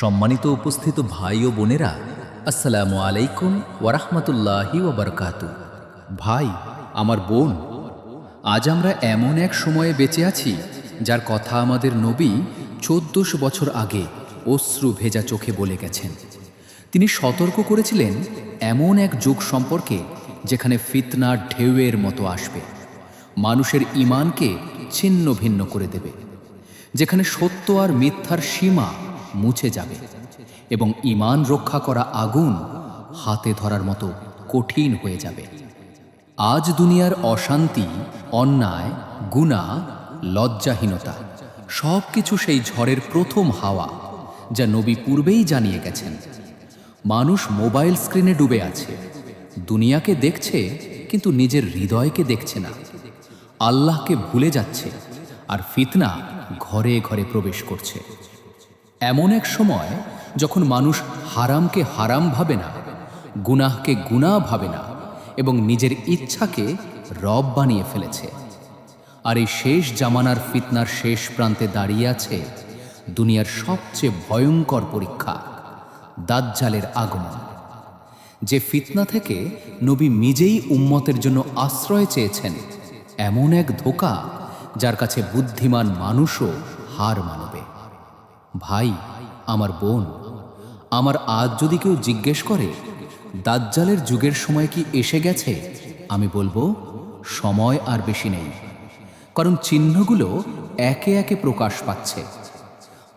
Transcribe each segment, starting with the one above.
সম্মানিত উপস্থিত ভাই ও বোনেরা, আসসালামু আলাইকুম ওয়ারাহমাতুল্লাহি ওবরকাতু ভাই, আমার বোন, আজ আমরা এমন এক সময়ে বেঁচে আছি যার কথা আমাদের নবী চোদ্দশো বছর আগে অশ্রু ভেজা চোখে বলে গেছেন। তিনি সতর্ক করেছিলেন এমন এক যুগ সম্পর্কে যেখানে ফিতনার ঢেউয়ের মতো আসবে। মানুষের ইমানকে ছিন্ন ভিন্ন করে দেবে। যেখানে সত্য আর মিথ্যার সীমা মুছে যাবে এবং ইমান রক্ষা করা আগুন হাতে ধরার মতো কঠিন হয়ে যাবে। আজ দুনিয়ার অশান্তি, অন্যায়, গুণা, লজ্জাহীনতা সব কিছু সেই ঝড়ের প্রথম হাওয়া যা নবী পূর্বেই জানিয়ে গেছেন। মানুষ মোবাইল স্ক্রিনে ডুবে আছে, দুনিয়াকে দেখছে কিন্তু নিজের হৃদয়কে দেখছে না। আল্লাহকে ভুলে যাচ্ছে আর ফিতনা ঘরে ঘরে প্রবেশ করছে। এমন এক সময় যখন মানুষ হারামকে হারাম ভাবে না, গুনাহকে গুনাহ ভাবে না এবং নিজের ইচ্ছাকে রব বানিয়ে ফেলেছে। আর এই শেষ জামানার ফিতনার শেষ প্রান্তে দাঁড়িয়ে আছে দুনিয়ার সবচেয়ে ভয়ঙ্কর পরীক্ষা, দাজ্জালের আগমন। যে ফিতনা থেকে নবী নিজেই উম্মতের জন্য আশ্রয় চেয়েছেন, এমন এক ধোকা যার কাছে বুদ্ধিমান মানুষও হার মানবে। ভাই, আমার বোন, আমার আজ যদি কেউ জিজ্ঞেস করে, দাজ্জালের যুগের সময় কি এসে গেছে? আমি বলব, সময় আর বেশি নেই। কারণ চিহ্নগুলো একে একে প্রকাশ পাচ্ছে।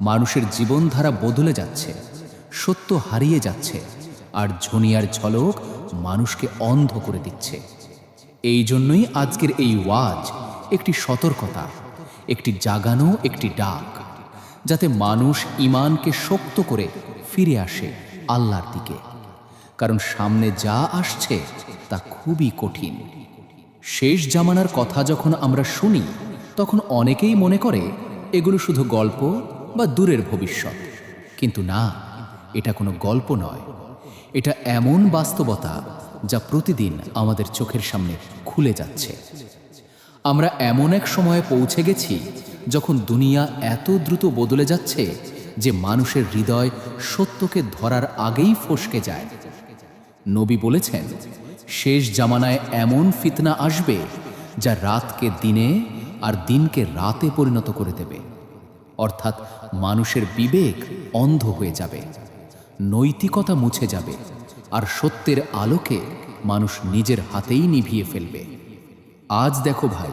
মানুষের জীবনধারা বদলে যাচ্ছে, সত্য হারিয়ে যাচ্ছে, আর ঝনিয়ার ঝলক মানুষকে অন্ধ করে দিচ্ছে। এই জন্যই আজকের এই ওয়াজ একটি সতর্কতা, একটি জাগানো, একটি ডাক। যাতে মানুষ ইমানকে শক্ত করে ফিরে আসে আল্লাহর দিকে। কারণ সামনে যা আসছে, তা খুবই কঠিন। শেষ জামানার কথা যখন আমরা শুনি, তখন অনেকেই মনে করে, এগুলো শুধু গল্প বা দূরের ভবিষ্যৎ। কিন্তু না, এটা কোনো গল্প নয়। এটা এমন বাস্তবতা যা প্রতিদিন আমাদের চোখের সামনে খুলে যাচ্ছে। আমরা এমন এক সময়ে পৌঁছে গেছি যখন দুনিয়া এত দ্রুত বদলে যাচ্ছে যে মানুষের হৃদয় সত্যকে ধরার আগেই ফসকে যায়। নবী বলেছেন, শেষ জামানায় এমন ফিতনা আসবে যা রাতকে দিনে আর দিনকে রাতে পরিণত করে দেবে। অর্থাৎ মানুষের বিবেক অন্ধ হয়ে যাবে, নৈতিকতা মুছে যাবে, আর সত্যের আলোকে মানুষ নিজের হাতেই নিভিয়ে ফেলবে। আজ দেখো ভাই,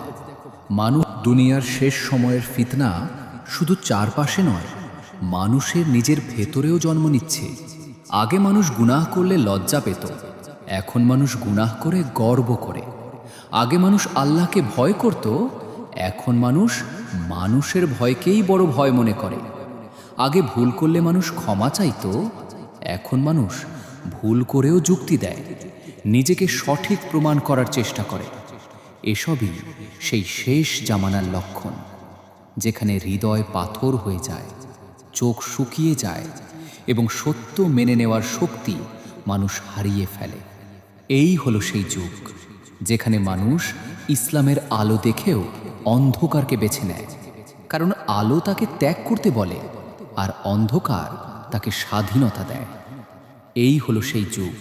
মানুষ দুনিয়ার শেষ সময়ের ফিতনা শুধু চারপাশে নয়, মানুষের নিজের ভেতরেও জন্ম নিচ্ছে। আগে মানুষ গুনাহ করলে লজ্জা পেত, এখন মানুষ গুনাহ করে গর্ব করে। আগে মানুষ আল্লাহকে ভয় করত, এখন মানুষ মানুষের ভয়কেই বড় ভয় মনে করে। আগে ভুল করলে মানুষ ক্ষমা চাইতো, এখন মানুষ ভুল করেও যুক্তি দেয়, নিজেকে সঠিক প্রমাণ করার চেষ্টা করে। এসবই সেই শেষ জামানার লক্ষণ, যেখানে হৃদয় পাথর হয়ে যায়, চোখ শুকিয়ে যায় এবং সত্য মেনে নেওয়ার শক্তি মানুষ হারিয়ে ফেলে। এই হলো সেই যুগ, যেখানে মানুষ ইসলামের আলো দেখেও অন্ধকারকে বেছে নেয়। কারণ আলো তাকে ত্যাগ করতে বলে আর অন্ধকার তাকে স্বাধীনতা দেয়। এই হলো সেই যুগ,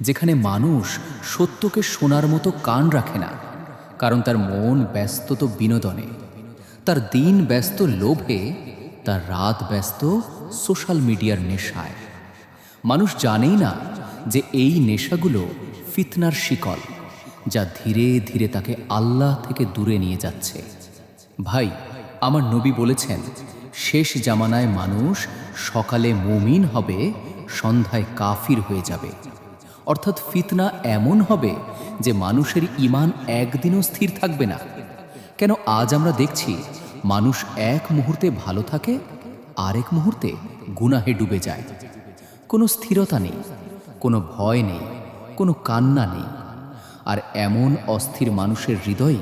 যেখানে মানুষ সত্যকে শোনার মতো কান রাখে না। কারণ তার মন ব্যস্ত তো বিনোদনে। তার দিন ব্যস্ত লোভে, তার রাত ব্যস্ত সোশ্যাল মিডিয়ার নেশায়। মানুষ জানেই না যে এই নেশাগুলো ফিতনার শিকল, যা ধীরে ধীরে তাকে আল্লাহ থেকে দূরে নিয়ে যাচ্ছে। ভাই, আমার নবী বলেছেন, শেষ জামানায় মানুষ সকালে মুমিন হবে, সন্ধ্যায় কাফির হয়ে যাবে। অর্থাৎ ফিতনা এমন হবে যে মানুষের ইমান একদিনও স্থির থাকবে না। কেন আজ আমরা দেখছি মানুষ এক মুহূর্তে ভালো থাকে, আরেক মুহূর্তে গুনাহে ডুবে যায়। কোনো স্থিরতা নেই, কোনো ভয় নেই, কোনো কান্না নেই। আর এমন অস্থির মানুষের হৃদয়ই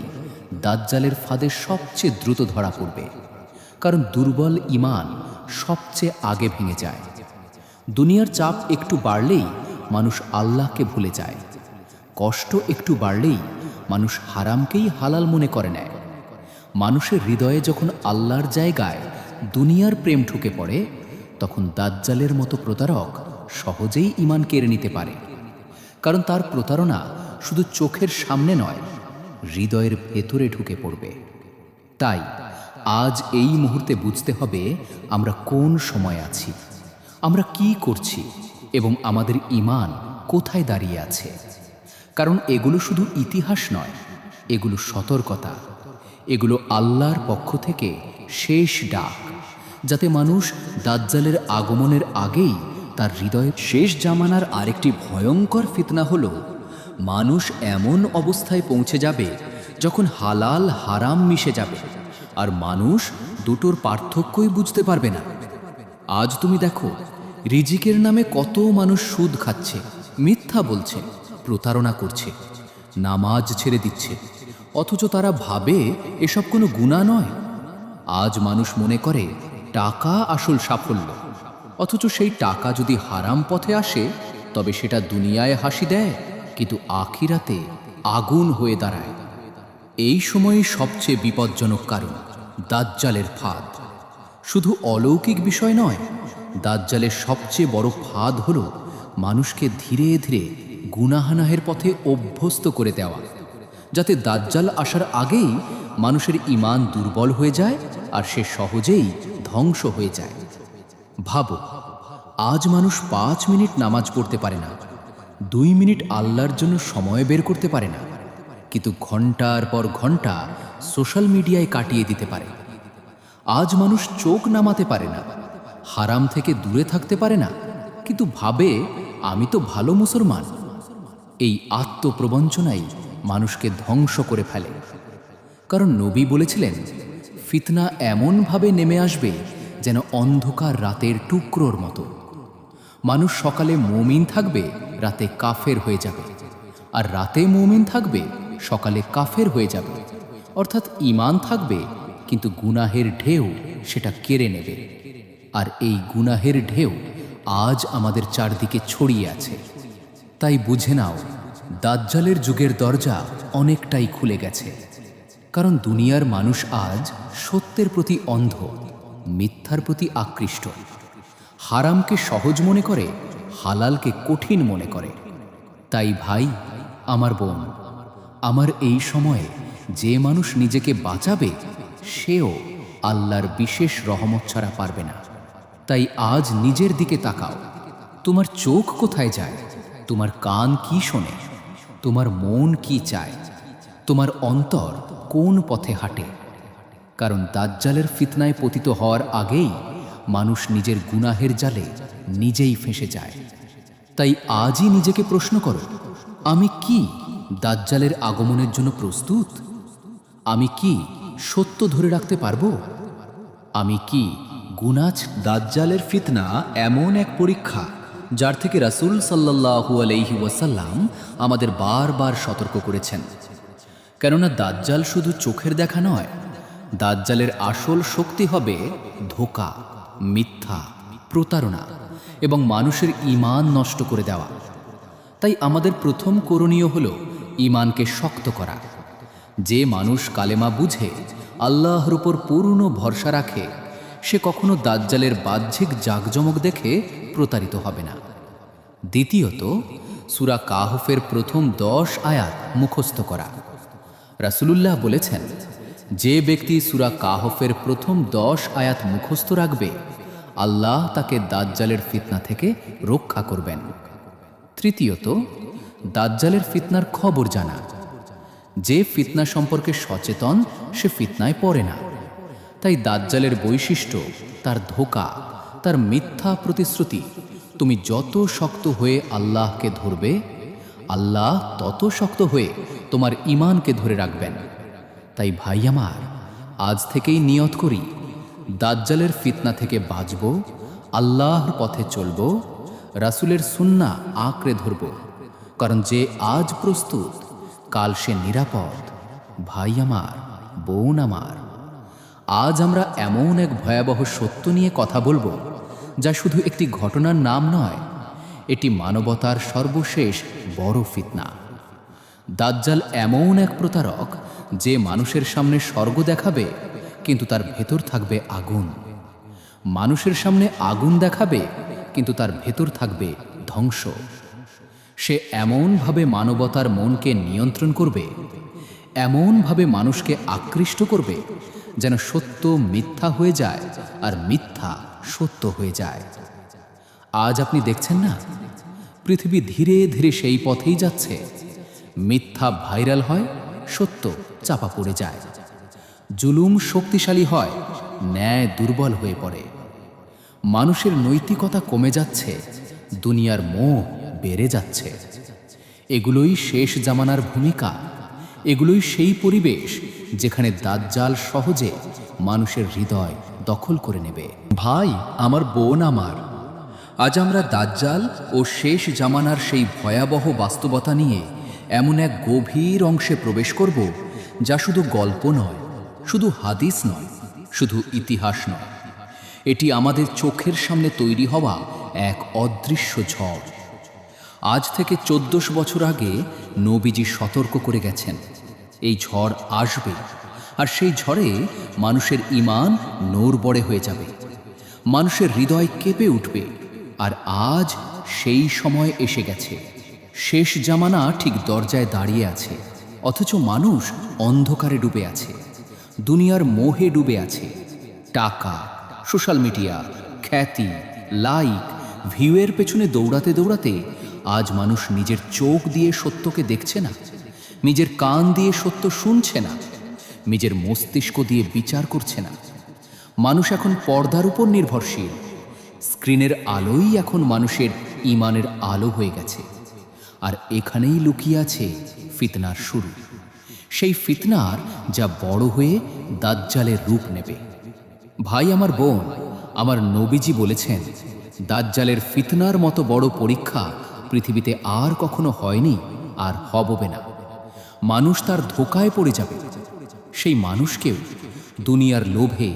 দাজ্জালের ফাঁদে সবচেয়ে দ্রুত ধরা পড়বে। কারণ দুর্বল ইমান সবচেয়ে আগে ভেঙে যায়। দুনিয়ার চাপ একটু বাড়লেই মানুষ আল্লাহকে ভুলে যায়। কষ্ট একটু বাড়লেই মানুষ হারামকেই হালাল মনে করে নেয়। মানুষের হৃদয়ে যখন আল্লাহর জায়গায় দুনিয়ার প্রেম ঢুকে পড়ে, তখন দাজ্জালের মতো প্রতারক সহজেই ইমান কেড়ে নিতে পারে। কারণ তার প্রতারণা শুধু চোখের সামনে নয়, হৃদয়ের ভেতরে ঢুকে পড়বে। তাই আজ এই মুহূর্তে বুঝতে হবে আমরা কোন সময় আছি, আমরা কি করছি এবং আমাদের ইমান কোথায় দাঁড়িয়ে আছে। কারণ এগুলো শুধু ইতিহাস নয়, এগুলো সতর্কতা। এগুলো আল্লাহর পক্ষ থেকে শেষ ডাক, যাতে মানুষ দাজ্জালের আগমনের আগেই তার হৃদয়ে শেষ জামানার আরেকটি ভয়ঙ্কর ফিতনা হলো, মানুষ এমন অবস্থায় পৌঁছে যাবে যখন হালাল হারাম মিশে যাবে, আর মানুষ দুটোর পার্থক্যই বুঝতে পারবে না। আজ তুমি দেখো, রিজিকের নামে কত মানুষ সুদ খাচ্ছে, মিথ্যা বলছে। প্রতারণা করছে, নামাজ ছেড়ে দিচ্ছে। অথচ তারা ভাবে এসব কোনো গুণা নয়। আজ মানুষ মনে করে, টাকা আসল সাফল্য। অথচ সেই টাকা যদি হারাম পথে আসে, তবে সেটা দুনিয়ায় হাসি দেয়, কিন্তু আখিরাতে আগুন হয়ে দাঁড়ায়। এই সময়ই সবচেয়ে বিপজ্জনক কারণ দাজ্জালের ফাঁদ। শুধু অলৌকিক বিষয় নয়, দাজ্জালের সবচেয়ে বড় ফাঁদ হল মানুষকে ধীরে ধীরে গুনাহানাহের পথে অভ্যস্ত করে দেওয়া, যাতে দাজ্জাল আসার আগেই মানুষের ইমান দুর্বল হয়ে যায় আর সে সহজেই ধ্বংস হয়ে যায়। ভাবো, আজ মানুষ পাঁচ মিনিট নামাজ পড়তে পারে না, দুই মিনিট আল্লাহর জন্য সময় বের করতে পারে না, কিন্তু ঘণ্টার পর ঘণ্টা সোশ্যাল মিডিয়ায় কাটিয়ে দিতে পারে। আজ মানুষ চোখ নামাতে পারে না, হারাম থেকে দূরে থাকতে পারে না, কিন্তু ভাবে, আমি তো ভালো মুসলমান। এই আত্মপ্রবঞ্চনাই মানুষকে ধ্বংস করে ফেলে। কারণ নবী বলেছিলেন, ফিতনা এমনভাবে নেমে আসবে যেন অন্ধকার রাতের টুকরোর মতো। মানুষ সকালে মুমিন থাকবে, রাতে কাফের হয়ে যাবে। আর রাতে মুমিন থাকবে, সকালে কাফের হয়ে যাবে। অর্থাৎ ইমান থাকবে, কিন্তু গুনাহের ঢেউ সেটা কেড়ে নেবে। আর এই গুনাহের ঢেউ আজ আমাদের চারদিকে ছড়িয়ে আছে। তাই বুঝে নাও, দাজ্জালের যুগের দরজা অনেকটাই খুলে গেছে। কারণ দুনিয়ার মানুষ আজ সত্যের প্রতি অন্ধ, মিথ্যার প্রতি আকৃষ্ট। হারামকে সহজ মনে করে, হালালকে কঠিন মনে করে। তাই ভাই, আমার বোন, আমার এই সময়ে যে মানুষ নিজেকে বাঁচাবে, সেও আল্লাহর বিশেষ রহমত ছাড়া পারবে না। তাই আজ নিজের দিকে তাকাও। তোমার চোখ কোথায় যায়? তোমার কান কি শোনে? তোমার মন কি চায়? তোমার অন্তর কোন পথে হাঁটে? কারণ দাজ্জালের ফিতনায় পতিত হওয়ার আগেই মানুষ নিজের গুনাহের জালে নিজেই ফেঁসে যায়। তাই আজই নিজেকে প্রশ্ন করো, আমি কি দাজ্জালের আগমনের জন্য প্রস্তুত? আমি কি সত্য ধরে রাখতে পারব? আমি কি গুনাচ দাজ্জালের ফিতনা এমন এক পরীক্ষা যার থেকে রাসূল সাল্লাল্লাহু আলাইহি ওয়াসাল্লাম আমাদের বারবার সতর্ক করেছেন। কেননা দাজ্জাল শুধু চোখের দেখা নয়, দাজ্জালের আসল শক্তি হবে ধোকা, মিথ্যা, প্রতারণা এবং মানুষের ঈমান নষ্ট করে দেওয়া। তাই আমাদের প্রথম করণীয় হল ঈমানকে শক্ত করা। যে মানুষ কালেমা বুঝে, আল্লাহর উপর পূর্ণ ভরসা রাখে, সে কখনো দাজ্জালের বাহ্যিক জাকজমক দেখে প্রতারিত হবে না। দ্বিতীয়ত, সুরা কাহফের প্রথম দশ আয়াত মুখস্থ করা। রাসূলুল্লাহ বলেছেন, যে ব্যক্তি সুরা কাহফের প্রথম দশ আয়াত মুখস্থ রাখবে, আল্লাহ তাকে দাজ্জালের ফিতনা থেকে রক্ষা করবেন। তৃতীয়ত, দাজ্জালের ফিতনার খবর জানা। যে ফিতনা সম্পর্কে সচেতন, সে ফিতনায় পড়ে না। তাই দাজ্জালের বৈশিষ্ট্য তার ধোকা। তার মিথ্যা প্রতিশ্রুতি, তুমি যত শক্ত হয়ে আল্লাহকে ধরবে, আল্লাহ তত শক্ত হয়ে তোমার ইমানকে ধরে রাখবেন। তাই ভাই আমার, আজ থেকেই নিয়ত করি, দাজ্জালের ফিতনা থেকে বাঁচব, আল্লাহর পথে চলব, রাসূলের সুন্না আঁকড়ে ধরব। কারণ যে আজ প্রস্তুত, কাল সে নিরাপদ। ভাই আমার, বোন আমার, আজ আমরা এমন এক ভয়াবহ সত্য নিয়ে কথা বলব যা শুধু একটি ঘটনার নাম নয়, এটি মানবতার সর্বশেষ বড় ফিতনা। দাজ্জাল এমন এক প্রতারক যে মানুষের সামনে স্বর্গ দেখাবে, কিন্তু তার ভেতর থাকবে আগুন। মানুষের সামনে আগুন দেখাবে, কিন্তু তার ভেতর থাকবে ধ্বংস। সে এমনভাবে মানবতার মনকে নিয়ন্ত্রণ করবে, এমনভাবে মানুষকে আকৃষ্ট করবে, যেন সত্য মিথ্যা হয়ে যায় আর মিথ্যা সত্য হয়ে যায়। আজ আপনি দেখছেন না? পৃথিবী ধীরে ধীরে সেই পথেই যাচ্ছে। মিথ্যা ভাইরাল হয়, সত্য চাপা পড়ে যায়। জুলুম শক্তিশালী হয়, ন্যায় দুর্বল হয়ে পড়ে। মানুষের নৈতিকতা কমে যাচ্ছে, দুনিয়ার মোহ বেড়ে যাচ্ছে। এগুলোই শেষ জামানার ভূমিকা। এগুলোই সেই পরিবেশ যেখানে দাজ্জাল সহজে মানুষের হৃদয় দখল করে নেবে। ভাই, আমার বোন আমার, আজ আমরা দাজ্জাল ও শেষ জামানার সেই ভয়াবহ বাস্তবতা নিয়ে এমন এক গভীর অংশে প্রবেশ করব, যা শুধু গল্প নয়, শুধু হাদিস নয়, শুধু ইতিহাস নয়। এটি আমাদের চোখের সামনে তৈরি হওয়া এক অদৃশ্য ঝড়। আজ থেকে চোদ্দশো বছর আগে নবীজি সতর্ক করে গেছেন, এই ঝড় আসবে। আর সেই ঝড়ে মানুষের ইমান নোরবড়ে হয়ে যাবে। মানুষের হৃদয় কেঁপে উঠবে। আর আজ সেই সময় এসে গেছে। শেষ জামানা ঠিক দরজায় দাঁড়িয়ে আছে। অথচ মানুষ অন্ধকারে ডুবে আছে। দুনিয়ার মোহে ডুবে আছে। টাকা, সোশ্যাল মিডিয়া, খ্যাতি, লাইক, ভিউয়ের পেছনে দৌড়াতে দৌড়াতে আজ মানুষ নিজের চোখ দিয়ে সত্যকে দেখছে না। নিজের কান দিয়ে সত্য শুনছে না। নিজের মস্তিষ্ক দিয়ে বিচার করছে না। মানুষ এখন পর্দার উপর নির্ভরশীল। স্ক্রিনের আলোই এখন মানুষের ইমানের আলো হয়ে গেছে। আর এখানেই লুকিয়ে আছে ফিতনার শুরু। সেই ফিতনার যা বড় হয়ে দাজ্জালের রূপ নেবে। ভাই, আমার বোন, আমার নবীজি বলেছেন, দাজ্জালের ফিতনার মতো বড় পরীক্ষা পৃথিবীতে আর কখনো হয়নি আর হববে না। মানুষ তার ধোকায় পড়ে যাবে। সেই মানুষকেও দুনিয়ার লোভে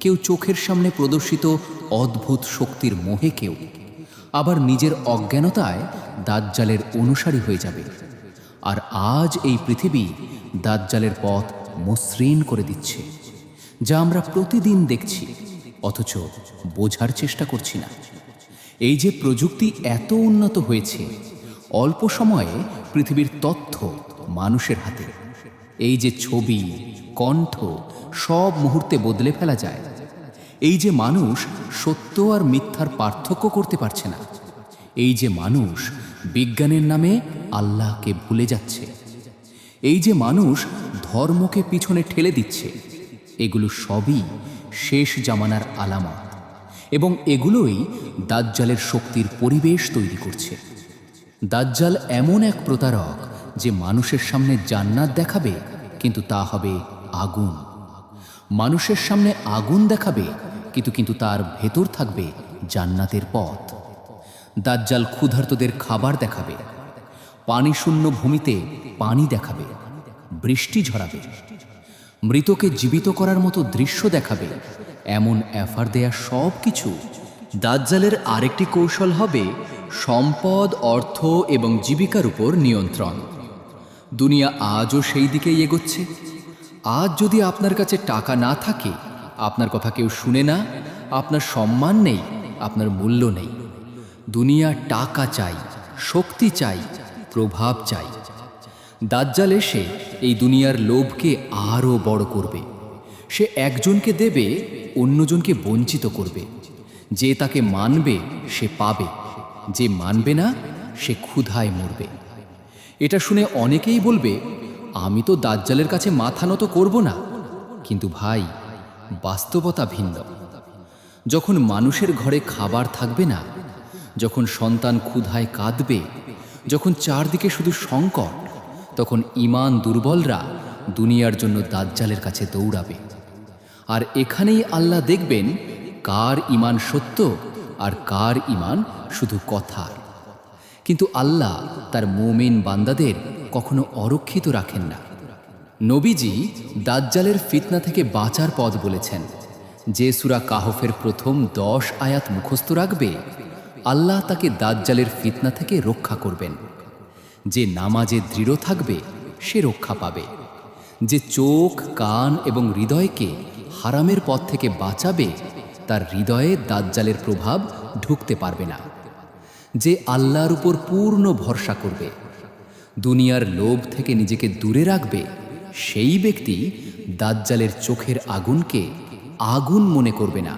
কেউ চোখের সামনে প্রদর্শিত অদ্ভুত শক্তির মোহে কেউ আবার নিজের অজ্ঞানতায় দাজ্জালের অনুসারী হয়ে যাবে। আর আজ এই পৃথিবী দাজ্জালের পথ মসৃণ করে দিচ্ছে, যা আমরা প্রতিদিন দেখছি, অথচ বোঝার চেষ্টা করছি না। এই যে প্রযুক্তি এত উন্নত হয়েছে, অল্প সময়ে পৃথিবীর তথ্য মানুষের হাতে। এই যে ছবি কণ্ঠ সব মুহূর্তে বদলে ফেলা যায়। এই যে মানুষ সত্য আর মিথ্যার পার্থক্য করতে পারছে না, এই যে মানুষ বিজ্ঞানের নামে আল্লাহকে ভুলে যাচ্ছে, এই যে মানুষ ধর্মকে পিছনে ঠেলে দিচ্ছে, এগুলো সবই শেষ জামানার আলামত এবং এগুলোই দাজ্জালের শক্তির পরিবেশ তৈরি করছে। দাজ্জাল এমন এক প্রতারক যে মানুষের সামনে জান্নাত দেখাবে, কিন্তু তা হবে আগুন। মানুষের সামনে আগুন দেখাবে, কিন্তু কিন্তু তার ভেতর থাকবে জান্নাতের পথ। দাজ্জাল ক্ষুধার্তদের খাবার দেখাবে পানি শূন্য ভূমিতে পানি দেখাবে, বৃষ্টি ঝরাবে। মৃতকে জীবিত করার মতো দৃশ্য দেখাবে, এমন অ্যাফার দেয়া সব কিছু দাজ্জালের আরেকটি কৌশল হবে সম্পদ, অর্থ এবং জীবিকার উপর নিয়ন্ত্রণ। দুনিয়া আজও সেই দিকেই এগোচ্ছে। আজ যদি আপনার কাছে টাকা না থাকে, আপনার কথা কেউ শুনে না, আপনার সম্মান নেই, আপনার মূল্য নেই। দুনিয়া টাকা চাই, শক্তি চাই, প্রভাব চাই। দাজ্জাল এসে এই দুনিয়ার লোভকে আরও বড় করবে। সে একজনকে দেবে, অন্যজনকে বঞ্চিত করবে। যে তাকে মানবে, সে পাবে। যে মানবে না, সে ক্ষুধায় মরবে। এটা শুনে অনেকেই বলবে আমি তো দাজ্জালের কাছে মাথা নত করব না। কিন্তু ভাই, বাস্তবতা ভিন্ন। যখন মানুষের ঘরে খাবার থাকবে না, যখন সন্তান ক্ষুধায় কাঁদবে, যখন চারদিকে শুধু সংকট, তখন ইমান দুর্বলরা দুনিয়ার জন্য দাজ্জালের কাছে দৌড়াবে। আর এখানেই আল্লাহ দেখবেন কার ইমান সত্য আর কার ইমান শুধু কথা। কিন্তু আল্লাহ তার মোমেন বান্দাদের কখনো অরক্ষিত রাখেন না। নবীজি দাজ্জালের ফিতনা থেকে বাঁচার পথ বলেছেন। যে সুরা কাহফের প্রথম দশ আয়াত মুখস্থ রাখবে, আল্লাহ তাকে দাজ্জালের ফিতনা থেকে রক্ষা করবেন। যে নামাজে দৃঢ় থাকবে, সে রক্ষা পাবে। যে চোখ, কান এবং হৃদয়কে হারামের পথ থেকে বাঁচাবে, তার হৃদয়ে দাজ্জালের প্রভাব ঢুকতে পারবে না। যে আল্লাহর উপর পূর্ণ ভরসা করবে দুনিয়ার লোভ থেকে নিজেকে দূরে রাখবে, সেই ব্যক্তি দাজ্জালের চোখের আগুনকে আগুন মনে করবে না,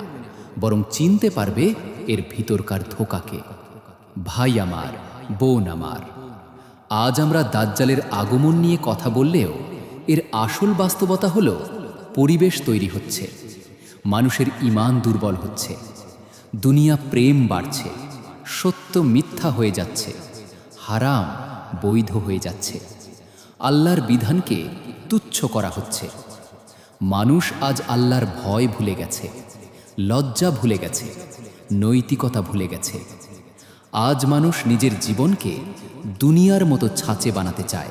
বরং চিনতে পারবে এর ভিতরকার ধোকাকে। ভাই আমার, বোন আমার, আজ আমরা দাজ্জালের আগমন নিয়ে কথা বললেও এর আসল বাস্তবতা হল পরিবেশ তৈরি হচ্ছে, মানুষের ইমান দুর্বল হচ্ছে, দুনিয়া প্রেম বাড়ছে, সত্য মিথ্যা হয়ে যাচ্ছে, হারাম বৈধ হয়ে যাচ্ছে। আল্লাহর বিধানকে তুচ্ছ করা হচ্ছে। মানুষ আজ আল্লাহর ভয় ভুলে গেছে, লজ্জা ভুলে গেছে, নৈতিকতা ভুলে গেছে। আজ মানুষ নিজের জীবনকে দুনিয়ার মতো ছাঁচে বানাতে চায়,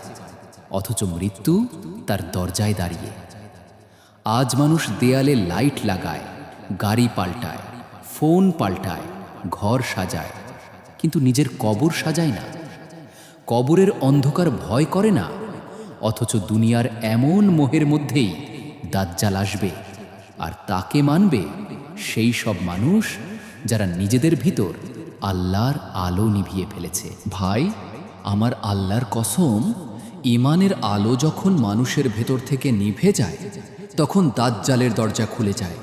অথচ মৃত্যু তার দরজায় দাঁড়িয়ে। আজ মানুষ দেয়ালে লাইট লাগায়, গাড়ি পাল্টায়, ফোন পাল্টায়, ঘর সাজায়, কিন্তু নিজের কবর সাজায় না। কবরের অন্ধকার ভয় করে না, অথচ দুনিয়ার এমন মোহের মধ্যেই দাজ্জাল আসবে আর তাকে মানবে সেই সব মানুষ যারা নিজেদের ভিতর আল্লাহর আলো নিভিয়ে ফেলেছে। ভাই, আমার আল্লাহর কসম ইমানের আলো যখন মানুষের ভেতর থেকে নিভে যায়, তখন দাজ্জালের দরজা খুলে যায়।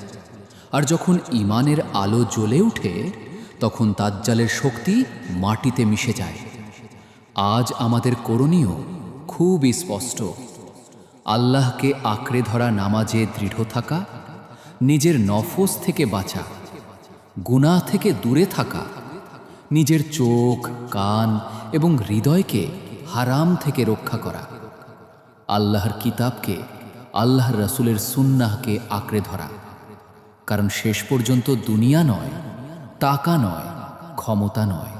আর যখন ইমানের আলো জ্বলে ওঠে তখন দাজ্জালের শক্তি মাটিতে মিশে যায়। আজ আমাদের করণীয় খুবই স্পষ্ট। আল্লাহকে আঁকড়ে ধরা নামাজে দৃঢ় থাকা, নিজের নফস থেকে বাঁচা, গুনাহ থেকে দূরে থাকা, নিজের চোখ, কান এবং হৃদয়কে হারাম থেকে রক্ষা করা। আল্লাহর কিতাবকে, আল্লাহর রসুলের সুন্নাহকে আঁকড়ে ধরা। কারণ শেষ পর্যন্ত দুনিয়া নয়, টাকা নয়, ক্ষমতা নয়,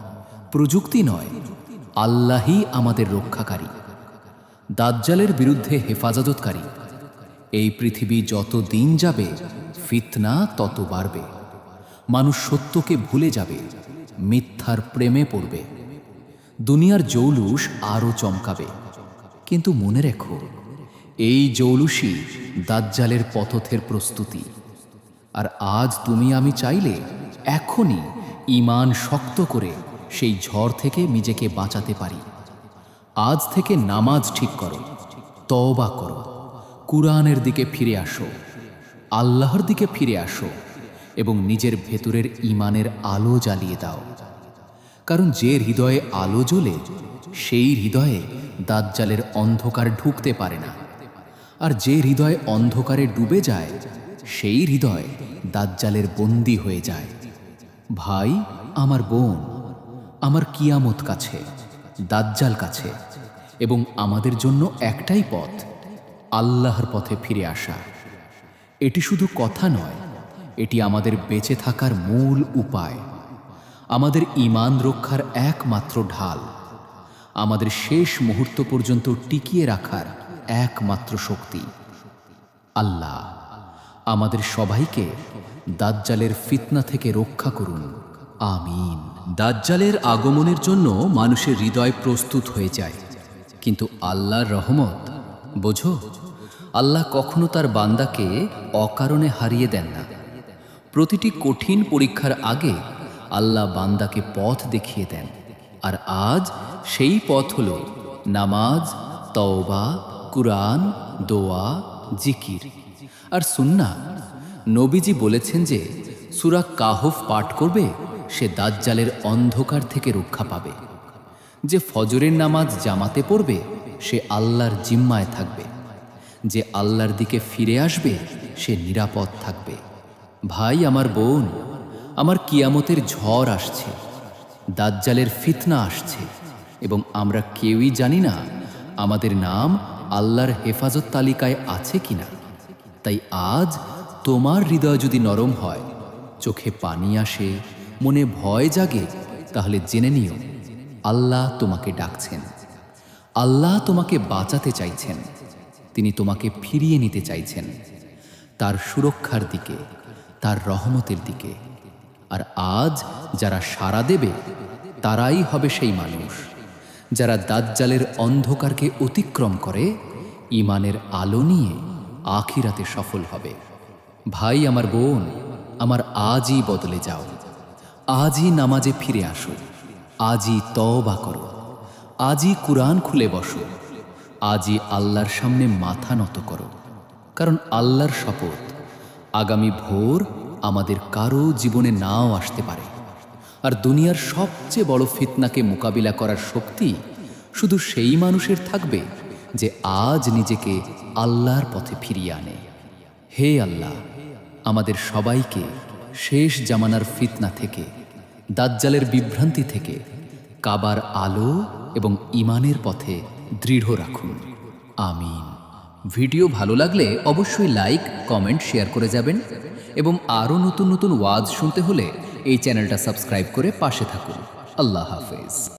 প্রযুক্তি নয় আল্লাহই আমাদের রক্ষাকারী। দাজ্জালের বিরুদ্ধে হেফাজতকারী। এই পৃথিবী যত দিন যাবে, ফিতনা তত বাড়বে। মানুষ সত্যকে ভুলে যাবে, মিথ্যার প্রেমে পড়বে। দুনিয়ার জৌলুস আরও চমকাবে। কিন্তু মনে রেখো, এই জৌলুসই দাজ্জালের পথথের প্রস্তুতি। আর আজ তুমি আমি চাইলে এখনই ইমান শক্ত করে সেই ঝড় থেকে নিজেকে বাঁচাতে পারি। আজ থেকে নামাজ ঠিক করো, তওবা করো, কুরআনের দিকে ফিরে আসো, আল্লাহর দিকে ফিরে আসো এবং নিজের ভেতরের ইমানের আলো জ্বালিয়ে দাও। কারণ যে হৃদয়ে আলো জ্বলে, সেই হৃদয়ে দাজ্জালের অন্ধকার ঢুকতে পারে না। আর যে হৃদয় অন্ধকারে ডুবে যায়, সেই হৃদয় দাজ্জালের বন্দি হয়ে যায়। ভাই, আমার বোন আমার কিয়ামত কাছে, দাজ্জাল কাছে এবং আমাদের জন্য একটাই পথ, আল্লাহর পথে ফিরে আসা। এটি শুধু কথা নয়, এটি আমাদের বেঁচে থাকার মূল উপায়। আমাদের ইমান রক্ষার একমাত্র ঢাল, আমাদের শেষ মুহূর্ত পর্যন্ত টিকিয়ে রাখার একমাত্র শক্তি। আল্লাহ, আমাদের সবাইকে দাজ্জালের ফিতনা থেকে রক্ষা করুন। আমিন। দাজ্জালের আগমনের জন্য মানুষের হৃদয় প্রস্তুত হয়ে যায়। কিন্তু আল্লাহর রহমত, বোঝো, আল্লাহ কখনো তার বান্দাকে অকারণে হারিয়ে দেন না। প্রতিটি কঠিন পরীক্ষার আগে আল্লাহ বান্দাকে পথ দেখিয়ে দেন। আর আজ সেই পথ হল নামাজ, তওবা, কুরআন, দোয়া, জিকির। আর সুন্না নবীজি বলেছেন যে সুরা কাহফ পাঠ করবে সে দাজ্জালের অন্ধকার থেকে রক্ষা পাবে। যে ফজরের নামাজ জামাতে পড়বে, সে আল্লাহর জিম্মায় থাকবে। যে আল্লাহর দিকে ফিরে আসবে, সে নিরাপদ থাকবে। ভাই, আমার বোন, আমার কিয়ামতের ঝড় আসছে, দাজ্জালের ফিতনা আসছে, এবং আমরা কেউই জানি না আমাদের নাম আল্লাহর হেফাজত তালিকায় আছে কিনা। তাই আজ তোমার হৃদয় যদি নরম হয়, চোখে পানি আসে মনে ভয় জাগে, তাহলে জেনে নিও, আল্লাহ তোমাকে ডাকছেন। আল্লাহ তোমাকে বাঁচাতে চাইছেন। তিনি তোমাকে ফিরিয়ে নিতে চাইছেন। তার সুরক্ষার দিকে, তার রহমতের দিকে। আর আজ যারা সাড়া দেবে, তারাই হবে সেই মানুষ। যারা দাজ্জালের অন্ধকারকে অতিক্রম করে ইমানের আলো নিয়ে আখিরাতে সফল হবে। ভাই, আমার বোন, আমার আজই বদলে যাও। আজই নামাজে ফিরে আসো। আজই তওবা করো। আজই কুরআন খুলে বসো। আজই আল্লাহর সামনে মাথা নত করো। কারণ আল্লাহর শপথ আগামী ভোর আমাদের কারও জীবনে নাও আসতে পারে। আর দুনিয়ার সবচেয়ে বড় ফিতনাকে মোকাবিলা করার শক্তি শুধু সেই মানুষের থাকবে যে আজ নিজেকে আল্লাহর পথে ফিরিয়ে আনে। হে আল্লাহ, আমাদের সবাইকে শেষ জামানার ফিতনা থেকে দাজ্জালের বিভ্রান্তি থেকে কাবার আলো এবং ইমানের পথে দৃঢ় রাখুন। আমিন। ভিডিও ভালো লাগলে অবশ্যই লাইক, কমেন্ট, শেয়ার করে যাবেন এবং আরও নতুন নতুন ওয়াজ শুনতে হলে এই চ্যানেলটা সাবস্ক্রাইব করে পাশে থাকুন। আল্লাহ হাফেজ।